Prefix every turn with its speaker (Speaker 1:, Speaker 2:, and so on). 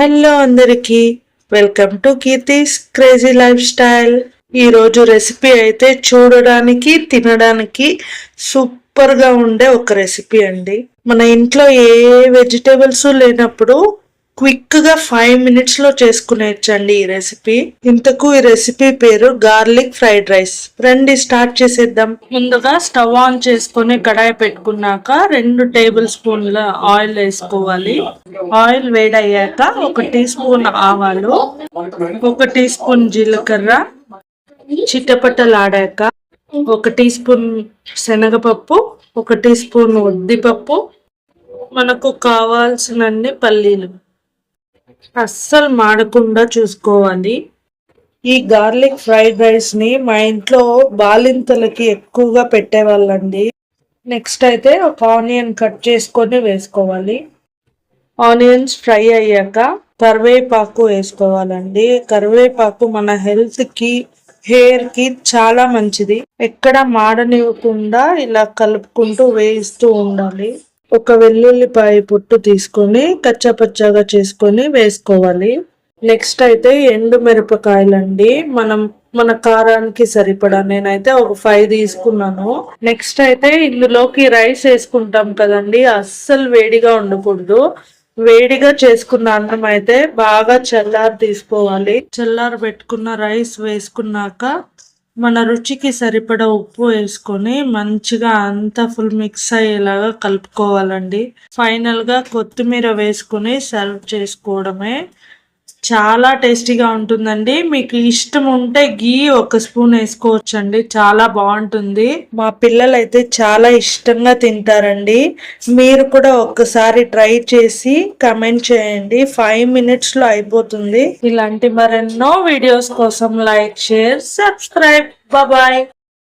Speaker 1: Hello అందరికి welcome to Keerthi's crazy lifestyle. ఈ రోజు రెసిపీ అయితే చూడడానికి తినడానికి సూపర్గా ఉండే ఒక రెసిపీ అండి. మన ఇంట్లో ఏ వెజిటేబుల్స్ లేనప్పుడు క్విక్గా ఫైవ్ మినిట్స్లో చేసుకునేచ్చండి ఈ రెసిపీ. ఇంతకు ఈ రెసిపీ పేరు గార్లిక్ ఫ్రైడ్ రైస్. రండి స్టార్ట్ చేసేద్దాం. ముందుగా స్టవ్ ఆన్ చేసుకొని కడాయి పెట్టుకున్నాక రెండు టేబుల్ స్పూన్ల ఆయిల్ వేసుకోవాలి. ఆయిల్ వేడయ్యాక ఒక టీ స్పూన్ ఆవాలు ఒక టీ స్పూన్ జీలకర్ర చిట్టపట్టలాడాక ఒక టీ స్పూన్ శనగపప్పు ఒక టీ స్పూన్ ఉద్దిపప్పు. మనకు కావాల్సినన్ని పల్లీలు. అస్సలు మాడకుండా చూసుకోవాలి. ఈ గార్లిక్ ఫ్రైడ్ రైస్ని మా ఇంట్లో బాలింతలకి ఎక్కువగా పెట్టేవాళ్ళండి. నెక్స్ట్ అయితే ఒక ఆనియన్ కట్ చేసుకొని వేసుకోవాలి. ఆనియన్స్ ఫ్రై అయ్యాక కరివేపాకు వేసుకోవాలండి. కరివేపాకు మన హెల్త్కి హెయిర్కి చాలా మంచిది. ఎక్కడ మాడనివ్వకుండా ఇలా కలుపుకుంటూ వేయిస్తూ ఉండాలి. ఒక వెల్లుల్లిపాయ పొట్టు తీసుకొని కచ్చాపచ్చాగా చేసుకొని వేసుకోవాలి. నెక్స్ట్ అయితే ఎండు మిరపకాయలండి. మనం మన కారానికి సరిపడా నేనైతే ఒక ఫైవ్ తీసుకున్నాను. నెక్స్ట్ అయితే ఇందులోకి రైస్ వేసుకుంటాం కదండి అస్సలు వేడిగా ఉండకూడదు. వేడిగా చేసుకున్న అన్నం అయితే బాగా చల్లారి తీసుకోవాలి. చల్లారి పెట్టుకున్న రైస్ వేసుకున్నాక మన రుచికి సరిపడ ఉప్పు వేసుకొని మంచిగా అంతా ఫుల్ మిక్స్ అయ్యేలాగా కలుపుకోవాలండి. ఫైనల్గా కొత్తిమీర వేసుకొని సర్వ్ చేసుకోవడమే చాలా టేస్టీగా ఉంటుందండి. మీకు ఇష్టం ఉంటే గీ ఒక స్పూన్ వేసుకోవచ్చండి. చాలా బాగుంటుంది. మా పిల్లలు అయితే చాలా ఇష్టంగా తింటారండి. మీరు కూడా ఒక్కసారి ట్రై చేసి కమెంట్ చేయండి. ఫైవ్ మినిట్స్లో అయిపోతుంది. ఇలాంటి మరెన్నో వీడియోస్ కోసం లైక్ షేర్ సబ్స్క్రైబ్. బాయ్.